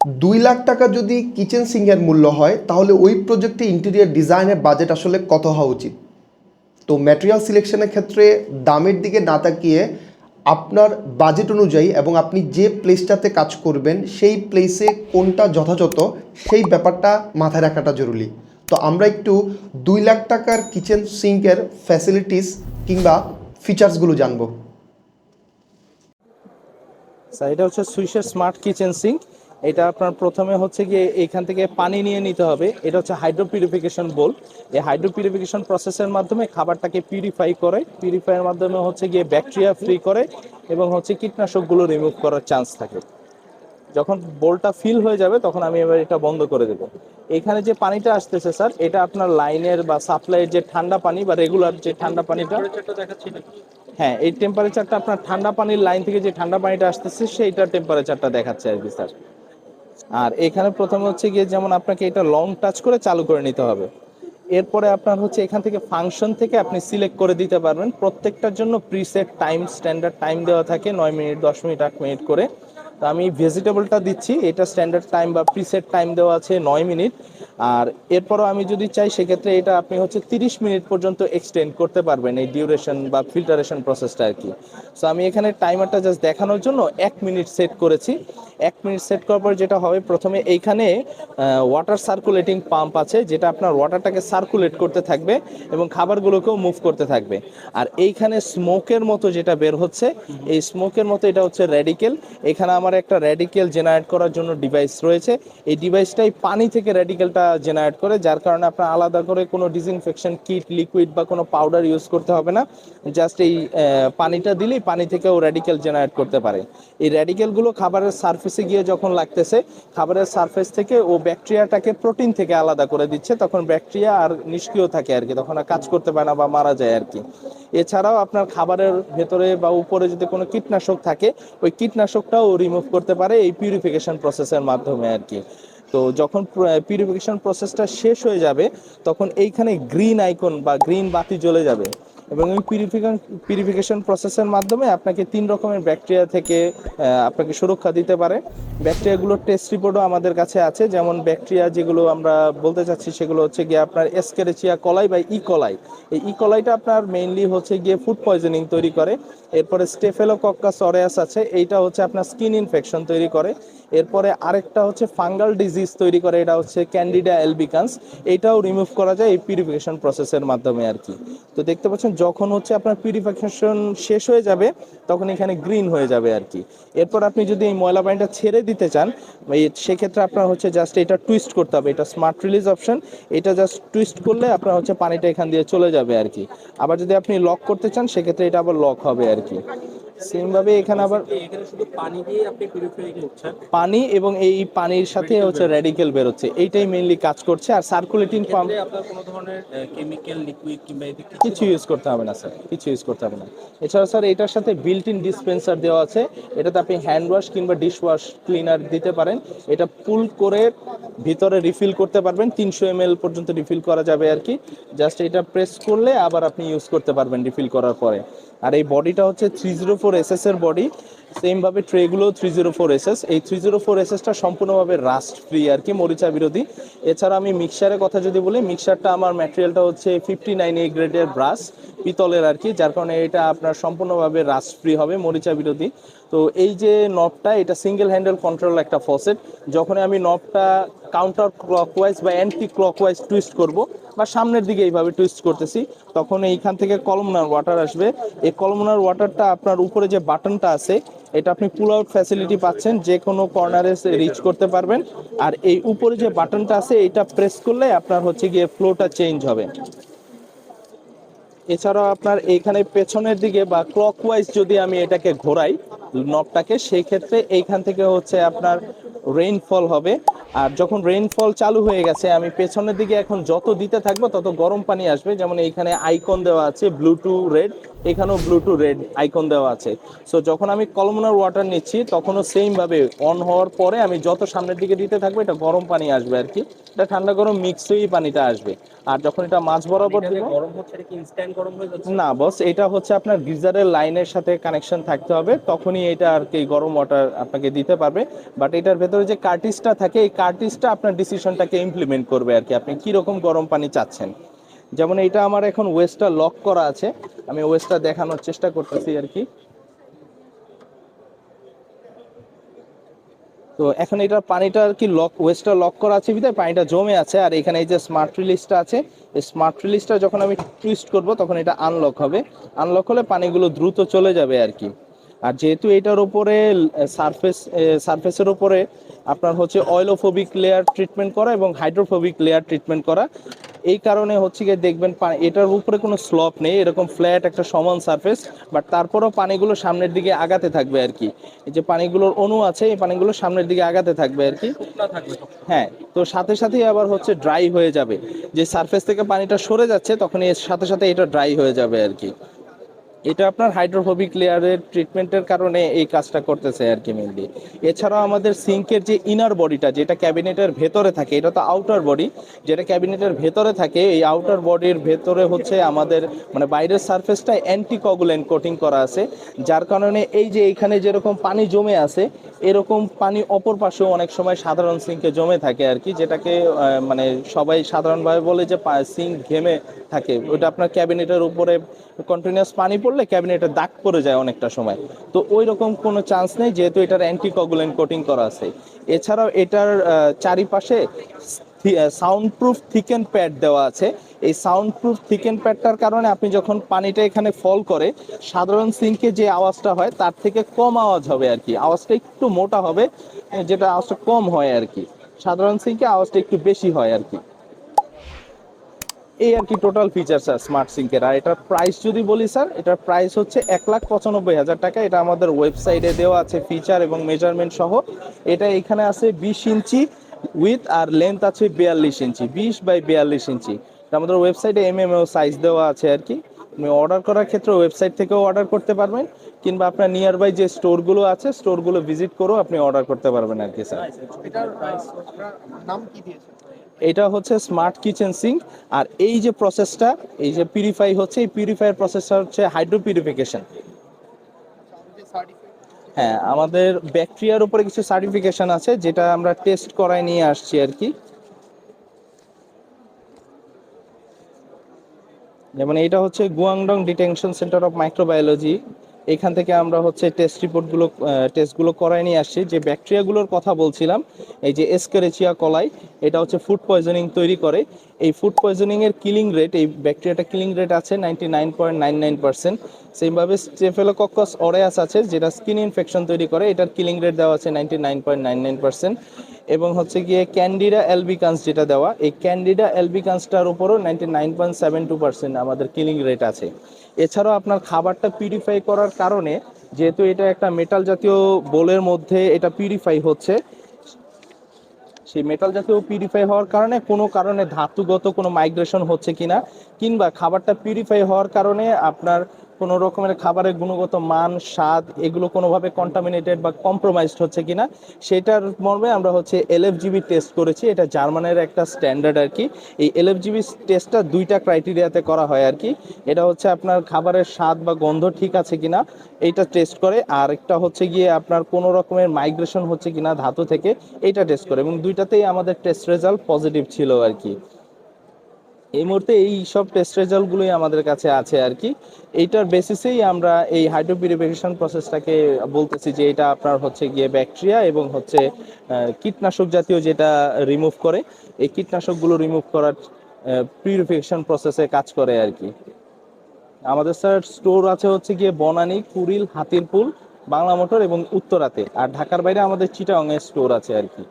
দুই লাখ টাকা যদি কিচেন সিঙ্কের মূল্য হয়, তাহলে ওই প্রজেক্টে ইন্টেরিয়ার ডিজাইনের বাজেট আসলে কত হওয়া উচিত? তো ম্যাটেরিয়াল সিলেকশনের ক্ষেত্রে দামের দিকে না তাকিয়ে আপনার বাজেট অনুযায়ী এবং আপনি যে প্লেসটাতে কাজ করবেন, সেই প্লেসে কোনটা যথাযথ, সেই ব্যাপারটা মাথায় রাখাটা জরুরি। তো আমরা একটু দুই লাখ টাকার কিচেন সিঙ্কের ফ্যাসিলিটিস কিংবা ফিচার্সগুলো জানব। স্যার, এটা হচ্ছে সুইসের স্মার্ট কিচেন সিঙ্ক এটা আপনার প্রথমে হচ্ছে গিয়ে এইখান থেকে পানি নিয়ে নিতে হবে। এটা হচ্ছে হাইড্রো পিউরিফিকেশন বোল এই হাইড্রো পিউরিফিকেশন প্রসেসের মাধ্যমে খাবারটাকে পিউরিফাই করে। পিউরিফাইয়ের মাধ্যমে হচ্ছে গিয়ে ব্যাকটেরিয়া ফ্রি করে এবং হচ্ছে কীটনাশকগুলো রিমুভ করার চান্স থাকে। যখন বোলটা ফিল হয়ে যাবে তখন আমি এবার এটা বন্ধ করে দেবো। এখানে যে পানিটা আসতেছে স্যার এটা আপনার লাইনের বা সাপ্লাইয়ের যে ঠান্ডা পানি বা রেগুলার যে ঠান্ডা পানিটা হ্যাঁ এই টেম্পারেচারটা আপনার ঠান্ডা পানির লাইন থেকে যে ঠান্ডা পানিটা আসতেছে সেইটার টেম্পারেচারটা দেখাচ্ছে আর কি স্যার। আর এখানে প্রথমে হচ্ছে গিয়ে যেমন আপনাকে এটা লং টাচ করে চালু করে নিতে হবে। এরপরে আপনার হচ্ছে এখান থেকে ফাংশন থেকে আপনি সিলেক্ট করে দিতে পারবেন। প্রত্যেকটার জন্য প্রিসেট টাইম স্ট্যান্ডার্ড টাইম দেওয়া থাকে, নয় মিনিট, দশ মিনিট, আট মিনিট করে। তো আমি ভেজিটেবলটা দিচ্ছি। এটা স্ট্যান্ডার্ড টাইম বা প্রিসেট টাইম দেওয়া আছে নয় মিনিট। আর এরপরও আমি যদি চাই, সেক্ষেত্রে এটা আপনি হচ্ছে তিরিশ মিনিট পর্যন্ত এক্সটেন্ড করতে পারবেন এই ডিউরেশন বা ফিল্টারেশন প্রসেসটা আর কি। সো আমি এখানে টাইমারটা জাস্ট দেখানোর জন্য এক মিনিট সেট করেছি। এক মিনিট সেট করার পর যেটা হবে, প্রথমে এইখানে ওয়াটার সার্কুলেটিং পাম্প আছে, যেটা আপনার ওয়াটারটাকে সার্কুলেট করতে থাকবে এবং খাবারগুলোকেও মুভ করতে থাকবে। আর এইখানে স্মোকের মতো যেটা বের হচ্ছে, এই স্মোকের মতো এটা হচ্ছে র্যাডিকেল এখানে আমার একটা র্যাডিকেল জেনারেট করার জন্য ডিভাইস রয়েছে। এই ডিভাইসটাই পানি থেকে র্যাডিকেলটা জেনারেট করে, যার কারণে আপনার আলাদা করে কোনো ডিসইনফেকশন কিট লিকুইড বা কোনো পাউডার ইউজ করতে হবে না। জাস্ট এই পানিটা দিলেই পানি থেকেও র্যাডিকেল জেনারেট করতে পারে এই র্যাডিকেলগুলো খাবারের সারফেসে গিয়ে যখন লাগতেছে, খাবারের সারফেস থেকে ও ব্যাকটেরিয়াটাকে প্রোটিন থেকে আলাদা করে দিচ্ছে, তখন ব্যাকটেরিয়া আর নিষ্ক্রিয় থাকে আর কি, তখন আর কাজ করতে পারে না বা মারা যায় আর কি। এছাড়াও আপনার খাবারের ভেতরে বা উপরে যদি কোনো কীটনাশক থাকে, ওই কীটনাশকটাও রিমুভ করতে পারে এই পিউরিফিকেশন প্রসেসের মাধ্যমে আর কি। তো যখন পিউরিফিকেশন প্রসেসটা শেষ হয়ে যাবে, তখন এইখানে গ্রিন আইকন বা গ্রিন বাতি জ্বলে যাবে। এবং এই পিউরিফিকেশন পিউরিফিকেশন প্রসেসের মাধ্যমে আপনাকে তিন রকমের ব্যাকটেরিয়া থেকে আপনাকে সুরক্ষা দিতে পারে। ব্যাকটেরিয়াগুলোর টেস্ট রিপোর্টও আমাদের কাছে আছে। যেমন ব্যাকটেরিয়া যেগুলো আমরা বলতে চাচ্ছি সেগুলো হচ্ছে গিয়ে আপনার এসকেরেচিয়া কলাই বা ই কলাই এই ই কলাইটা আপনার মেইনলি হচ্ছে গিয়ে ফুড পয়জনিং তৈরি করে। এরপরে স্টেফেলোকক্কাস অরেয়াস আছে। এইটা হচ্ছে আপনার স্কিন ইনফেকশন তৈরি করে। এরপরে আরেকটা হচ্ছে ফাঙ্গাল ডিজিজ তৈরি করে। এটা হচ্ছে ক্যান্ডিডা এলবিকান্স এটাও রিমুভ করা যায় এই পিউরিফিকেশন প্রসেসের মাধ্যমে আর কি। তো দেখতে পাচ্ছেন যখন হচ্ছে আপনার পিউরিফিকেশন শেষ হয়ে যাবে, তখন এখানে গ্রিন হয়ে যাবে আর কি। এরপর আপনি যদি এই ময়লা পানিটা ছেড়ে দিতে চান সেক্ষেত্রে আপনার হচ্ছে জাস্ট এটা টুইস্ট করতে হবে, এটা স্মার্ট রিলিজ অপশন এটা জাস্ট টুইস্ট করলে আপনার হচ্ছে পানিটা এখান দিয়ে চলে যাবে আর কি। আবার যদি আপনি লক করতে চান, সেক্ষেত্রে এটা আবার লক হবে আর কি। সেম ভাবে এখানে আবার এখানে শুধু পানি দিয়ে আপনি পিউরিফাই করছেন পানি এবং এই পানির সাথে হচ্ছে র্যাডিকেল বেরোচ্ছে। এইটাই মেইনলি কাজ করছে। আর সার্কুলেটিং পাম্প আপনার কোনো ধরনের কেমিক্যাল লিকুইড কিংবা কিছু কিছু ইউজ করতে হবে না স্যার কিছু ইউজ করতে হবে না। এছাড়া স্যার এটার সাথে বিল্ট ইন ডিসপেন্সার দেওয়া আছে। এটাতে আপনি হ্যান্ড ওয়াশ কিংবা ডিশ ওয়াশ ক্লিনার দিতে পারেন। এটা পুল করে ভিতরে রিফিল করতে পারবেন। তিনশো এম পর্যন্ত রিফিল করা যাবে আর কি। জাস্ট এটা প্রেস করলে আবার আপনি ইউজ করতে পারবেন রিফিল করার পরে। আর এই বডিটা হচ্ছে থ্রি জিরো ফোর এস এর বডি সেম ভাবে ট্রেগুলো three zero four S S এই থ্রি জিরো ফোর এস এসটা সম্পূর্ণভাবে রাস্ট ফ্রি আর কি, মরিচা বিরোধী। এছাড়া আমি মিক্সারের কথা যদি বলি মিক্সারটা আমার ম্যাটেরিয়ালটা হচ্ছে ফিফটি নাইন এ গ্রেডের ব্রাশ পিতলের আর কি, যার কারণে এটা আপনার সম্পূর্ণভাবে রাস্ট ফ্রি হবে, মরিচা বিরোধী। তো এই যে নবটা এটা সিঙ্গেল হ্যান্ডেল কন্ট্রোল একটা ফসেট যখন আমি নবটা কাউন্টার ক্লকওয়াইজ বা অ্যান্টি ক্লকওয়াইজ টুইস্ট করব, বা সামনের দিকে এইভাবে টুইস্ট করতেছি, তখন এইখান থেকে কলমনার ওয়াটার আসবে। এই কলমনার ওয়াটারটা আপনার উপরে যে বাটনটা আছে এটা আপনি পুল আউট ফ্যাসিলিটি পাচ্ছেন যে কোনো কর্নারে রিচ করতে পারবেন। আর এই উপরে যে বাটনটা আছে এটা প্রেস করলে আপনার হচ্ছে গিয়ে ফ্লোটা চেঞ্জ হবে। এছাড়াও আপনার এইখানে পেছনের দিকে বা ক্লকওয়াইজ যদি আমি এটাকে ঘোরাই নবটাকে সেই ক্ষেত্রে এইখান থেকে হচ্ছে আপনার রেইনফল হবে। আর যখন রেইনফল চালু হয়ে গেছে আমি পেছনের দিকে এখন যত দিতে থাকব তত গরম পানি আসবে। যেমন এইখানে আইকন দেওয়া আছে ব্লু টু রেড এখানেও ব্লু টু রেড আইকন দেওয়া আছে। সো যখন আমি কলমনার ওয়াটার নিচ্ছি তখনও সেম ভাবে অন হওয়ার পরে আমি যত সামনের দিকে দিতে থাকব এটা গরম পানি আসবে আর কি। এটা ঠান্ডা গরম মিক্স হয়েই পানিটা আসবে। আর যখন এটা মাছ বরাবর না বস এটা হচ্ছে আপনার গিজারের লাইনের সাথে কানেকশন থাকতে হবে। তখনই এটা আর কি গরম ওয়াটার আপনাকে দিতে পারবে। বাট এটার ভেতরে ভেতরে যে কার্টিসটা থাকে, এই কার্টিসটা আপনার ডিসিশনটাকে ইমপ্লিমেন্ট করবে আর কি। আপনি কীরকম গরম পানি চাচ্ছেন? যেমন এটা আমার এখন ওয়েস্টটা লক করা আছে। আমি ওয়েস্টটা দেখানোর চেষ্টা করতেছি আর কি। তো এখন এটা পানিটা আর কি লক ওয়েস্টটা লক করা আছে বিধায় পানিটা জমে আছে। আর এখানে এই যে স্মার্ট রিলিজটা আছে, এই স্মার্ট রিলিজটা যখন আমি টুইস্ট করব, তখন এটা আনলক হবে। আনলক হলে পানিগুলো দ্রুত চলে যাবে আর কি। আর যেহেতু এটার উপরে সারফেস সারফেসের উপরে আপনার হচ্ছে অয়েলোফোবিক লেয়ার ট্রিটমেন্ট করা এবং হাইড্রোফোবিক লেয়ার ট্রিটমেন্ট করা এই কারণে হচ্ছে গিয়ে দেখবেন এটার উপরে কোনো স্লপ নেই এরকম ফ্ল্যাট একটা সমান সারফেস বাট তারপরেও পানিগুলো সামনের দিকে আগাতে থাকবে আর কি। এই যে পানিগুলোর অণু আছে এই পানিগুলো সামনের দিকে আগাতে থাকবে আর কি। হ্যাঁ তো সাথে সাথেই আবার হচ্ছে ড্রাই হয়ে যাবে। যে সারফেস থেকে পানিটা সরে যাচ্ছে তখন এর সাথে সাথে এটা ড্রাই হয়ে যাবে আর কি। এটা আপনার হাইড্রোফোবিক লেয়ারের ট্রিটমেন্টের কারণে এই কাজটা করতেছে আর কি মেনলি এছাড়াও আমাদের সিঙ্কের যে ইনার বডিটা যেটা ক্যাবিনেটের ভেতরে থাকে, এটা তো আউটার বডি যেটা ক্যাবিনেটের ভেতরে থাকে, এই আউটার বডির ভেতরে হচ্ছে আমাদের মানে বাইরের সারফেসটা অ্যান্টিকগুলেন্ট কোটিং করা আছে, যার কারণে এই যে এখানে যেরকম পানি জমে আছে, এরকম পানি অপর পাশেও অনেক সময় সাধারণ সিঙ্কে জমে থাকে আর কি, যেটাকে মানে সবাই সাধারণভাবে বলে যে সিঙ্ক ঘেমে থাকে। ওটা আপনার ক্যাবিনেটের উপরে কন্টিনিউয়াস পানি পড়লে ক্যাবিনেটে দাগ পড়ে যায় অনেকটা সময়। তো ওই রকম কোনো চান্স নেই, যেহেতু এটার অ্যান্টিকগুলেন্ট কোটিং করা আছে। এছাড়াও এটার চারিপাশে সাউন্ড প্রুফ থিকেন প্যাড দেওয়া আছে। এই সাউন্ড প্রুফ থিকেন প্যাডটার কারণে আপনি যখন পানিটা এখানে ফল করে, সাধারণ সিঙ্কে যে আওয়াজটা হয়, তার থেকে কম আওয়াজ হবে আর কি। আওয়াজটা একটু মোটা হবে, যেটা আওয়াজটা কম হয় আর কি। সাধারণ সিঙ্কে আওয়াজটা একটু বেশি হয় আর কি। এই আর কি টোটাল ফিচার স্যার স্মার্ট সিঙ্কের আর এটার প্রাইস যদি বলি স্যার এটার প্রাইস হচ্ছে এক লাখ পঁচানব্বই হাজার টাকা। এটা আমাদের ওয়েবসাইটে দেওয়া আছে ফিচার এবং মেজারমেন্ট সহ। এটা এখানে আছে বিশ ইঞ্চি উইথ আর লেন্থ আছে বিয়াল্লিশ ইঞ্চি, বিশ বাই বিয়াল্লিশ ইঞ্চি। আমাদের ওয়েবসাইটে এম এম সাইজ দেওয়া আছে আর কি। আপনি অর্ডার করার ক্ষেত্রে ওয়েবসাইট থেকেও অর্ডার করতে পারবেন, কিংবা আপনার নিয়ার বাই যে স্টোরগুলো আছে স্টোরগুলো ভিজিট করেও আপনি অর্ডার করতে পারবেন আর কি স্যার এটা হচ্ছে স্মার্ট কিচেন সিঙ্ক আর এই যে প্রসেসটা এই যে পিউরিফাই হচ্ছে, এই পিউরিফায়ার প্রসেসটা হচ্ছে হাইড্রো পিউরিফিকেশন হ্যাঁ আমাদের ব্যাকটেরিয়ার উপরে কিছু সার্টিফিকেশন আছে, যেটা আমরা টেস্ট করায় নিয়ে আসছি আর কি। যেমন এটা হচ্ছে Guangdong detention centre of microbiology এখান থেকে আমরা হচ্ছে টেস্ট রিপোর্টগুলো টেস্টগুলো করায় নিয়ে আসছি। যে ব্যাকটেরিয়াগুলোর কথা বলছিলাম, এই যে এসকেরেচিয়া কলাই এটা হচ্ছে ফুড পয়জনিং তৈরি করে। এই ফুড পয়জনিং এর কিলিং রেট এই ব্যাকটেরিয়াটা কিলিং রেট আছে ninety nine point nine nine percent সেইভাবে স্টেফেলোকক্কাস অরেয়াস আছে, যেটা স্কিন ইনফেকশন তৈরি করে, এটার কিলিং রেট দেওয়া আছে ninety nine point nine nine percent এবং হচ্ছে গিয়ে ক্যান্ডিডা অ্যালবিকান্স যেটা দেওয়া, এই ক্যান্ডিডা অ্যালবিকান্সটার উপরও ninety nine point seven two percent আমাদের কিলিং রেট আছে। এছাড়াও আপনার খাবারটা পিউরিফাই করার কারণে, যেহেতু এটা একটা মেটাল জাতীয় বোলের মধ্যে এটা পিউরিফাই হচ্ছে, সেই মেটাল জাতীয় পিউরিফাই হওয়ার কারণে কোনো কারণে ধাতুগত কোনো মাইগ্রেশন হচ্ছে কিনা, কিংবা খাবারটা পিউরিফাই হওয়ার কারণে আপনার কোনো রকমের খাবারের গুণগত মান, স্বাদ, এগুলো কোনোভাবে কন্টামিনেটেড বা কম্প্রোমাইজড হচ্ছে কিনা, সেটার মর্মে আমরা হচ্ছে এলএফজিবি টেস্ট করেছি। এটা জার্মানের একটা স্ট্যান্ডার্ড আর কি। এই এলএফজিবি টেস্টটা দুইটা ক্রাইটেরিয়াতে করা হয় আর কি। এটা হচ্ছে আপনার খাবারের স্বাদ বা গন্ধ ঠিক আছে কিনা, এইটা টেস্ট করে। আর একটা হচ্ছে গিয়ে আপনার কোনো রকমের মাইগ্রেশন হচ্ছে কিনা ধাতু থেকে, এইটা টেস্ট করে। এবং দুইটাতেই আমাদের টেস্ট রেজাল্ট পজিটিভ ছিল আর কি। এই মুহূর্তে এই সব টেস্ট রেজাল্টগুলোই আমাদের কাছে আছে আর কি। এইটার বেসিসেই আমরা এই হাইড্রো পিউরিফিকেশন প্রসেসটাকে বলতেছি যে এটা আপনার হচ্ছে গিয়ে ব্যাকটেরিয়া এবং হচ্ছে কীটনাশক জাতীয় যেটা রিমুভ করে, এই কীটনাশকগুলো রিমুভ করার পিউরিফিকেশন প্রসেসে কাজ করে আর কি। আমাদের স্যার স্টোর আছে হচ্ছে গিয়ে বনানী, কুড়িল, হাতিরপুল বাংলা মোটর এবং উত্তরাতে। আর ঢাকার বাইরে আমাদের চিটাংয়ে স্টোর আছে আর কি।